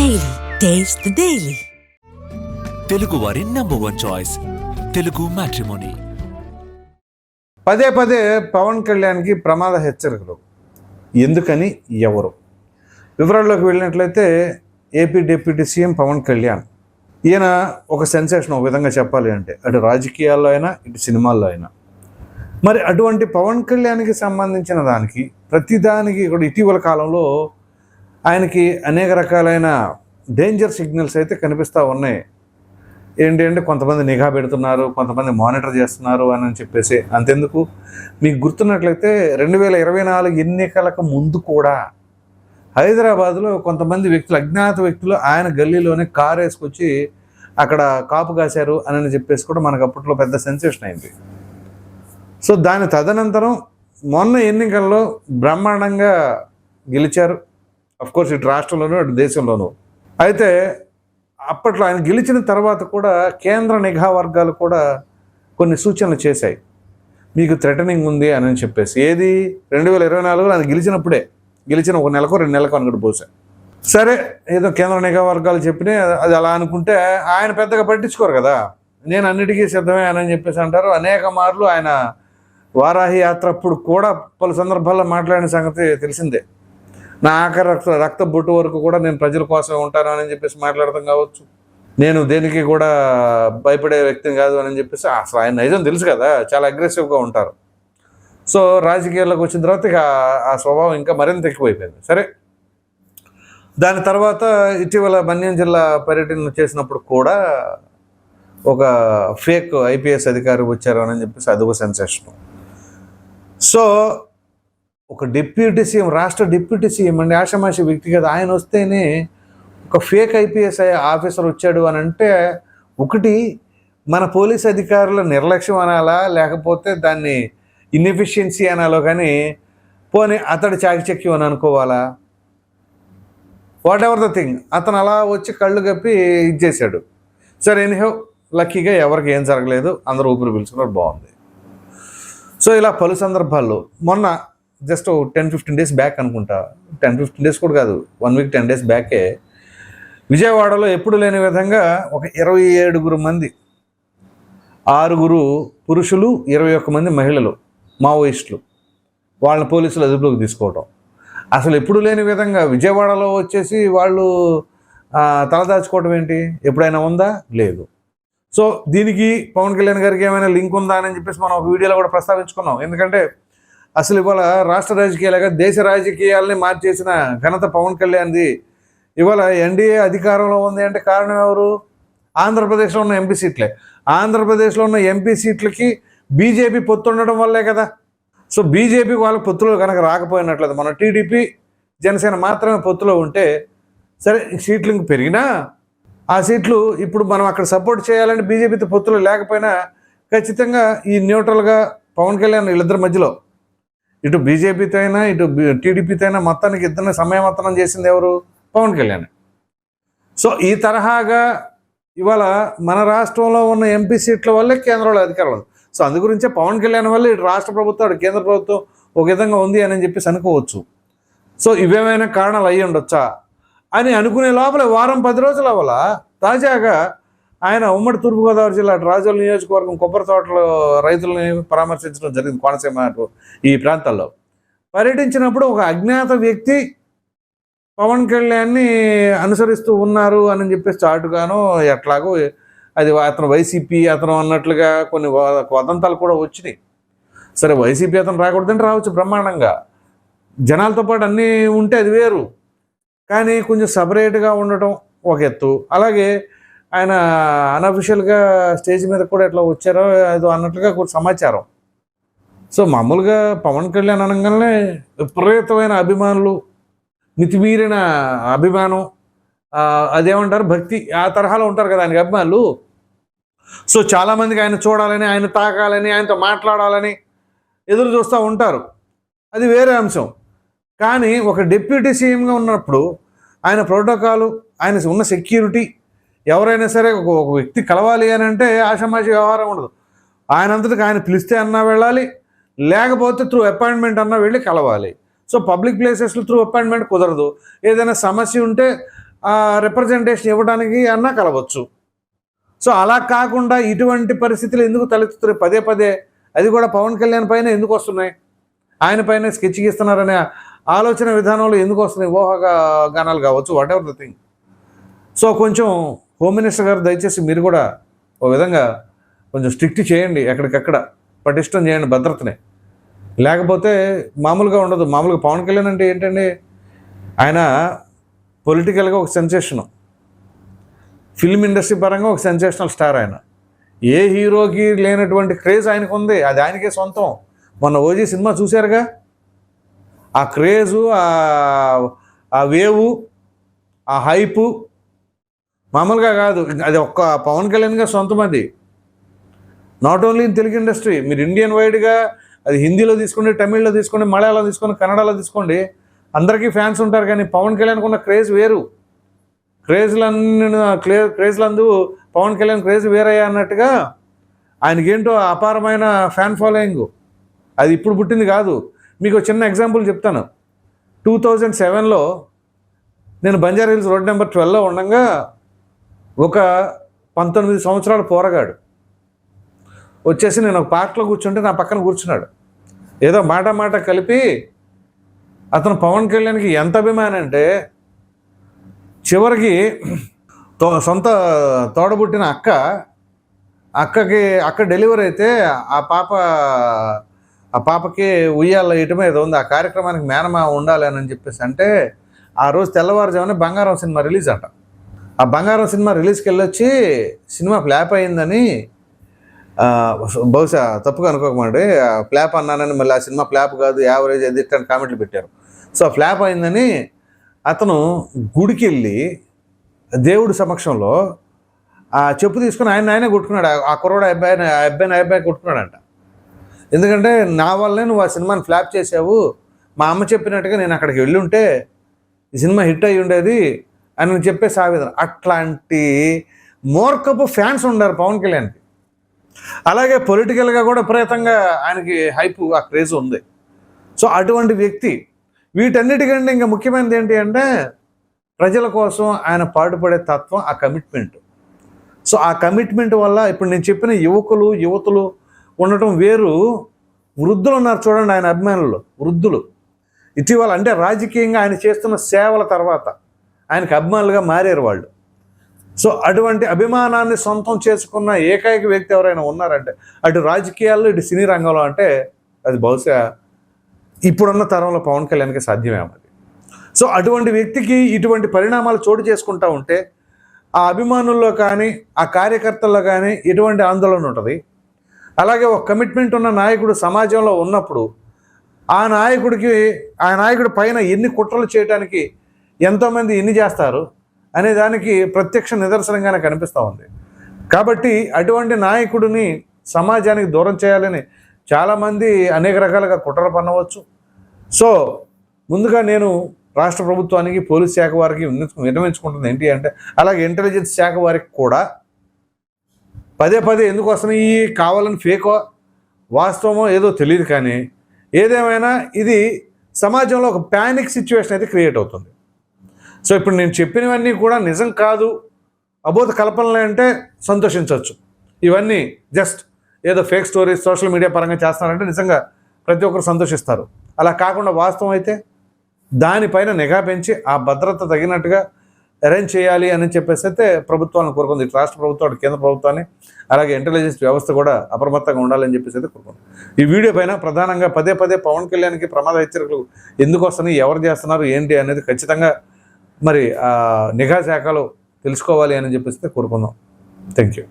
Daily taste the daily Telugu వారి number one choice Telugu matrimony పదే పదే పవన్ కళ్యాణ్కి ప్రమాద హెచ్చరికలు. ఎందుకని? ఎవరు? వివరాల్లోకి వెళ్ళినట్లయితే AP deputy CM Pawan Kalyan. ఈయన ఒక సెన్సేషన్ ఒక విధంగా చెప్పాలి అంటే అటు రాజకీయాల్లో అయినా ఇటు సినిమాల్లో అయినా. మరి అటువంటి పవన్ కళ్యాణ్కి సంబంధించిన దానికి ప్రతిదానికి కూడా ఇటీవల కాలంలో ఆయనకి అనేక రకాలైన డేంజర్ సిగ్నల్స్ అయితే కనిపిస్తూ ఉన్నాయి. ఏంటి అంటే కొంతమంది నిఘా పెడుతున్నారు కొంతమంది మానిటర్ చేస్తున్నారు అని చెప్పేసి. అంతెందుకు? మీకు గుర్తున్నట్లయితే రెండు వేల ఇరవై నాలుగు ఎన్నికలకు ముందు కూడా హైదరాబాద్లో కొంతమంది వ్యక్తులు అజ్ఞాత వ్యక్తులు ఆయన గల్లీలోనే కారు వేసుకొచ్చి అక్కడ కాపు కాశారు అని చెప్పేసి కూడా మనకు అప్పట్లో పెద్ద సెన్సేషన్ అయింది. సో దాని తదనంతరం మొన్న ఎన్నికల్లో బ్రహ్మాండంగా గెలిచారు. కోర్స్ ఇటు రాష్ట్రంలోనూ అటు దేశంలోనూ. అయితే అప్పట్లో ఆయన గెలిచిన తర్వాత కూడా కేంద్ర నిఘా వర్గాలు కూడా కొన్ని సూచనలు చేశాయి. మీకు థ్రెటనింగ్ ఉంది అని చెప్పేసి. ఏది? రెండు వేల ఇరవై నాలుగులో ఆయన గెలిచినప్పుడే. గెలిచిన ఒక నెలకు రెండు నెలకు అనుకుంటూ పోసా సరే ఏదో కేంద్ర నిఘా వర్గాలు చెప్పినా అది అలా అనుకుంటే ఆయన పెద్దగా పట్టించుకోరు కదా. నేను అన్నిటికీ సిద్ధమే అని చెప్పేసి అంటారు. అనేక మార్లు ఆయన వారాహి యాత్ర అప్పుడు కూడా పలు సందర్భాల్లో మాట్లాడిన సంగతి తెలిసిందే. నా ఆఖరి రక్త రక్త బొట్టు వరకు కూడా నేను ప్రజల కోసమే ఉంటాను అని చెప్పేసి మాట్లాడతాం కావచ్చు. నేను దేనికి కూడా భయపడే వ్యక్తిని కాదు అని చెప్పేసి అసలు ఆయన నిజం తెలుసు కదా చాలా అగ్రెసివ్గా ఉంటారు. సో రాజకీయాల్లోకి వచ్చిన తర్వాత ఇక ఆ- స్వభావం ఇంకా మరింత ఎక్కువైపోయింది. సరే. దాని తర్వాత ఇటీవల మన్యం జిల్లా పర్యటన చేసినప్పుడు కూడా ఒక ఫేక్ ఐపీఎస్ అధికారి వచ్చారు అని చెప్పేసి అదొక సెన్సేషన్ సో ఒక డిప్యూటీ సీఎం రాష్ట్ర డిప్యూటీ సీఎం అండి ఆషమాషి వ్యక్తి కదా ఆయన వస్తేనే ఒక ఫేక్ ఐపీఎస్ ఆఫీసర్ వచ్చాడు అని అంటే ఒకటి మన పోలీస్ అధికారుల నిర్లక్ష్యం అనాలా లేకపోతే దాన్ని ఇన్ఎఫిషియన్సీ అనాలో కానీ పోనీ అతడు చాకచక్యం అని అనుకోవాలా? వాట్ ఎవర్ ద థింగ్ అతను అలా వచ్చి కళ్ళు కప్పి ఇచ్చేసాడు సరే ఎనిహో లక్కీగా ఎవరికి ఏం జరగలేదు అందరూ ఊపిరి పీల్చుకున్నారు బాగుంది. సో ఇలా పలు సందర్భాల్లో మొన్న just ten fifteen days back అనుకుంటా. టెన్ ఫిఫ్టీన్ డేస్ కూడా కాదు వన్ వీక్ టెన్ డేస్ బ్యాకే. విజయవాడలో ఎప్పుడు లేని విధంగా ఒక ఇరవై ఏడుగురు మంది ఆరుగురు పురుషులు ఇరవై ఒక్క మంది మహిళలు మావోయిస్టులు వాళ్ళని పోలీసులు అదుపులోకి తీసుకోవటం. అసలు ఎప్పుడు లేని విధంగా విజయవాడలో వచ్చేసి వాళ్ళు ఆ, తలదాచుకోవటం ఏంటి? ఎప్పుడైనా ఉందా? లేదు. సో దీనికి పవన్ కళ్యాణ్ గారికి ఏమైనా లింక్ ఉందా అని చెప్పేసి మనం ఒక వీడియోలో కూడా ప్రస్తావించుకున్నాం. ఎందుకంటే అసలు ఇవాళ రాష్ట్ర రాజకీయాలుగా దేశ రాజకీయాలని మార్చేసిన ఘనత పవన్ కళ్యాణ్ది. ఇవాళ ఎన్డీఏ అధికారంలో ఉంది అంటే కారణం ఎవరు? ఆంధ్రప్రదేశ్లో ఉన్న ఎంపీ సీట్లే. ఆంధ్రప్రదేశ్లో ఉన్న ఎంపీ సీట్లకి బీజేపీ పొత్తు ఉండడం వల్లే కదా. సో బీజేపీ వాళ్ళ పొత్తులో కనుక రాకపోయినట్లేదు మన టీడీపీ జనసేన మాత్రమే పొత్తులో ఉంటే సరే సీట్లు ఇంక పెరిగినా ఆ సీట్లు ఇప్పుడు మనం అక్కడ సపోర్ట్ చేయాలంటే బీజేపీతో పొత్తులు లేకపోయినా ఖచ్చితంగా ఈ న్యూట్రల్గా పవన్ కళ్యాణ్ వీళ్ళిద్దరి మధ్యలో ఇటు బీజేపీతో అయినా ఇటు టీడీపీతో అయినా మొత్తానికి ఇద్దరిని సమయమత్తనం చేసింది ఎవరు? పవన్ కళ్యాణ్. సో ఈ తరహాగా ఇవాళ మన రాష్ట్రంలో ఉన్న ఎంపీ సీట్ల వల్లే కేంద్రంలో అధికారం సో అందు గురించే పవన్ కళ్యాణ్ వల్ల ఇటు రాష్ట్ర ప్రభుత్వం అటు కేంద్ర ప్రభుత్వం ఒక విధంగా ఉంది అని చెప్పేసి అనుకోవచ్చు. సో ఇవేమైనా కారణాలు అయ్యి ఉండొచ్చా? అని అనుకునే లోపల వారం పది రోజుల వల్ల తాజాగా ఆయన ఉమ్మడి తూర్పుగోదావరి జిల్లా రాజోల నియోజకవర్గం కొబ్బరి తోటలో రైతులని పరామర్శించడం జరిగింది కోనసీమ ఈ ప్రాంతాల్లో. పర్యటించినప్పుడు ఒక అజ్ఞాత వ్యక్తి పవన్ కళ్యాణ్ని అనుసరిస్తూ ఉన్నారు అని చెప్పేసి చాటుగాను ఎట్లాగో అది అతను వైసీపీ అతను అన్నట్లుగా కొన్ని వదంతాలు కూడా వచ్చినాయి. సరే వైసీపీ అతను రాకూడదంటే రావచ్చు బ్రహ్మాండంగా. జనాలతో పాటు అన్నీ ఉంటే అది వేరు. కానీ కొంచెం సపరేట్గా ఉండటం ఒక ఎత్తు. అలాగే ఆయన అన్అఫిషియల్గా స్టేజ్ మీద కూడా ఎట్లా వచ్చారో ఏదో అన్నట్లుగా కొంచెం సమాచారం. సో మామూలుగా పవన్ కళ్యాణ్ అనగానే విపరీతమైన అభిమానులు మితిమీరిన అభిమానం అదేమంటారు భక్తి ఆ తరహాలో ఉంటారు కదా ఆయనకి అభిమానులు. సో చాలామందికి ఆయన చూడాలని ఆయన తాకాలని ఆయనతో మాట్లాడాలని ఎదురు చూస్తూ ఉంటారు. అది వేరే అంశం. కానీ ఒక డిప్యూటీ సీఎంగా ఉన్నప్పుడు ఆయన ప్రోటోకాలు ఆయన ఉన్న సెక్యూరిటీ ఎవరైనా సరే ఒక వ్యక్తి కలవాలి అని అంటే ఆషామాషి వ్యవహారం ఉండదు. ఆయన అంతటికి ఆయన పిలిస్తే అన్నా వెళ్ళాలి లేకపోతే త్రూ అపాయింట్మెంట్ అన్నా వెళ్ళి కలవాలి. సో పబ్లిక్ ప్లేసెస్లో త్రూ అపాయింట్మెంట్ కుదరదు. ఏదైనా సమస్య ఉంటే రిప్రజెంటేషన్ ఇవ్వడానికి అన్నా కలవచ్చు. సో అలా కాకుండా ఇటువంటి పరిస్థితులు ఎందుకు తలెత్తుతున్నాయి? పదే పదే. అది కూడా పవన్ కళ్యాణ్ పైన ఎందుకు వస్తున్నాయి? ఆయన పైన స్కెచ్ గీస్తున్నారనే ఆలోచన విధానంలో ఎందుకు వస్తున్నాయి? ఊహగా గానాలు కావచ్చు whatever the thing so కొంచెం హోమ్ మినిస్టర్ గారు దయచేసి మీరు కూడా ఓ విధంగా కొంచెం స్ట్రిక్ట్ చేయండి ఎక్కడికక్కడ పటిష్టం చేయండి భద్రతని. లేకపోతే మామూలుగా ఉండదు. మామూలుగా పవన్ కళ్యాణ్ అంటే ఏంటండి? ఆయన పొలిటికల్గా ఒక సెన్సేషను ఫిల్మ్ ఇండస్ట్రీ పరంగా ఒక సెన్సేషనల్ స్టార్ ఆయన. ఏ హీరోకి లేనటువంటి క్రేజ్ ఆయనకు ఉంది. అది ఆయనకే సొంతం. మొన్న ఓజీ సినిమా చూశారుగా? ఆ క్రేజు ఆ- ఆ వేవు ఆ హైపు మామూలుగా కాదు. అది ఒక్క పవన్ కళ్యాణ్గా సొంతం అది. Not only in Telugu industry మీరు ఇండియన్ వైడ్గా అది హిందీలో తీసుకోండి తమిళ్ళో తీసుకోండి మలయాళం తీసుకోండి కన్నడలో తీసుకోండి అందరికీ ఫ్యాన్స్ ఉంటారు కానీ పవన్ కళ్యాణ్కి ఉన్న క్రేజ్ వేరు. క్రేజ్లన్నీ క్లే క్రేజ్లందు పవన్ కళ్యాణ్ క్రేజ్ వేరయ్యా అన్నట్టుగా ఆయనకేంటో అపారమైన ఫ్యాన్ ఫాలోయింగ్ అది ఇప్పుడు పుట్టింది కాదు. మీకు చిన్న ఎగ్జాంపుల్ చెప్తాను. టూ థౌజండ్ సెవెన్లో నేను బంజారా హిల్స్ రోడ్ నెంబర్ ట్వెల్వ్లో ఉండగా ఒక పంతొమ్మిది సంవత్సరాల పోరగాడు. వచ్చేసి నేను ఒక పార్క్లో కూర్చుంటే నా పక్కన కూర్చున్నాడు. ఏదో మాట మాట కలిపి అతను పవన్ కళ్యాణ్కి ఎంత అభిమానం అంటే చివరికి తో సొంత తోడబుట్టిన అక్క అక్కకి అక్క డెలివరీ అయితే ఆ పాప ఆ పాపకి ఉయ్యాల ఇటమే ఏదో ఉంది. ఆ కార్యక్రమానికి మేనమా ఉండాలి అని చెప్పేసి అంటే ఆ రోజు తెల్లవారుజామున బంగారం సినిమా రిలీజ్ అంట. ఆ బంగారం సినిమా రిలీజ్కి వెళ్ళొచ్చి సినిమా ఫ్లాప్ అయిందని బహుశా తప్పుగా అనుకోకమండి ఫ్లాప్ అన్నానని మళ్ళీ ఆ సినిమా ఫ్లాప్ కాదు యావరేజ్ అది ఇట్లా కామెంట్లు పెట్టారు. సో ఫ్లాప్ అయిందని అతను గుడికి వెళ్ళి దేవుడి సమక్షంలో ఆ చెప్పు తీసుకుని ఆయన ఆయనే కొట్టుకున్నాడు. ఆ- కుర్రోడు ఆ అబ్బాయిని ఆ అబ్బాయిని అబ్బాయి కొట్టుకున్నాడంట. ఎందుకంటే నా వల్లే నువ్వు ఆ సినిమాని ఫ్లాప్ చేసావు మా అమ్మ చెప్పినట్టుగా నేను అక్కడికి వెళ్ళి ఉంటే ఈ సినిమా హిట్ అయి ఉండేది అని చెప్పేసి ఆ విధంగా అట్లాంటి మోర్కపు ఫ్యాన్స్ ఉన్నారు పవన్ కళ్యాణ్కి అలాగే పొలిటికల్గా కూడా విపరీతంగా ఆయనకి హైప్ ఆ క్రేజ్ ఉంది. సో అటువంటి వ్యక్తి వీటన్నిటికంటే ఇంకా ముఖ్యమైనది ఏంటి అంటే ప్రజల కోసం ఆయన పాటుపడే తత్వం ఆ కమిట్మెంట్ సో ఆ కమిట్మెంట్ వల్ల ఇప్పుడు నేను చెప్పిన యువకులు యువతులు ఉండటం వేరు. వృద్ధులు ఉన్నారు చూడండి ఆయన అభిమానులు వృద్ధులు. ఇటీవల అంటే రాజకీయంగా ఆయన చేస్తున్న సేవల తర్వాత. ఆయనకు అభిమానులుగా మారారు వాళ్ళు. సో అటువంటి అభిమానాన్ని సొంతం చేసుకున్న ఏకైక వ్యక్తి ఎవరైనా ఉన్నారంటే అటు రాజకీయాల్లో ఇటు సినీ రంగంలో అంటే అది బహుశా ఇప్పుడున్న తరంలో పవన్ కళ్యాణ్కి సాధ్యమేమది సో అటువంటి వ్యక్తికి ఇటువంటి పరిణామాలు చోటు చేసుకుంటా ఉంటే ఆ అభిమానుల్లో కానీ ఆ కార్యకర్తల్లో కానీ ఎటువంటి ఆందోళన ఉంటుంది. అలాగే ఒక కమిట్మెంట్ ఉన్న నాయకుడు సమాజంలో ఉన్నప్పుడు ఆ నాయకుడికి ఆ నాయకుడి పైన ఎన్ని కుట్రలు చేయడానికి ఎంతోమంది ఎన్ని చేస్తారు అనే దానికి ప్రత్యక్ష నిదర్శనంగానే కనిపిస్తూ ఉంది. కాబట్టి అటువంటి నాయకుడిని సమాజానికి దూరం చేయాలని చాలామంది అనేక రకాలుగా కుట్రలు పన్నవచ్చు సో ముందుగా నేను రాష్ట్ర ప్రభుత్వానికి పోలీస్ శాఖ వారికి విన్నవించుకుంటుంది ఏంటి అంటే అలాగే ఇంటెలిజెన్స్ శాఖ వారికి కూడా పదే పదే ఎందుకు వస్తున్నాయి? ఈ కావాలని ఫేకో వాస్తవమో ఏదో తెలియదు కానీ ఏదేమైనా ఇది సమాజంలో ఒక ప్యానిక్ సిచ్యువేషన్ అయితే క్రియేట్ అవుతుంది. సో ఇప్పుడు నేను చెప్పినవన్నీ కూడా నిజం కాదు. అబోధ కల్పనలే అంటే సంతోషించవచ్చు. ఇవన్నీ జస్ట్ ఏదో ఫేక్ స్టోరీస్ సోషల్ మీడియా పరంగా చేస్తున్నారంటే నిజంగా ప్రతి ఒక్కరు సంతోషిస్తారు. అలా కాకుండా వాస్తవం అయితే దానిపైన నిఘా పెంచి ఆ భద్రత తగినట్టుగా అరేంజ్ చేయాలి అని చెప్పేసి అయితే ప్రభుత్వాన్ని కోరుకుంది. రాష్ట్ర ప్రభుత్వం కేంద్ర ప్రభుత్వాన్ని అలాగే ఇంటెలిజెన్స్ వ్యవస్థ కూడా అప్రమత్తంగా ఉండాలని చెప్పేసి అయితే కోరుకుంది. ఈ వీడియో పైన ప్రధానంగా పదే పదే పవన్ కళ్యాణ్కి ప్రమాద హెచ్చరికలు ఎందుకు వస్తున్నాయి ఎవరు చేస్తున్నారు ఏంటి అనేది ఖచ్చితంగా మరి నిఘా శాఖలో తెలుసుకోవాలి అని చెప్పేసి కోరుకుందాం. Thank you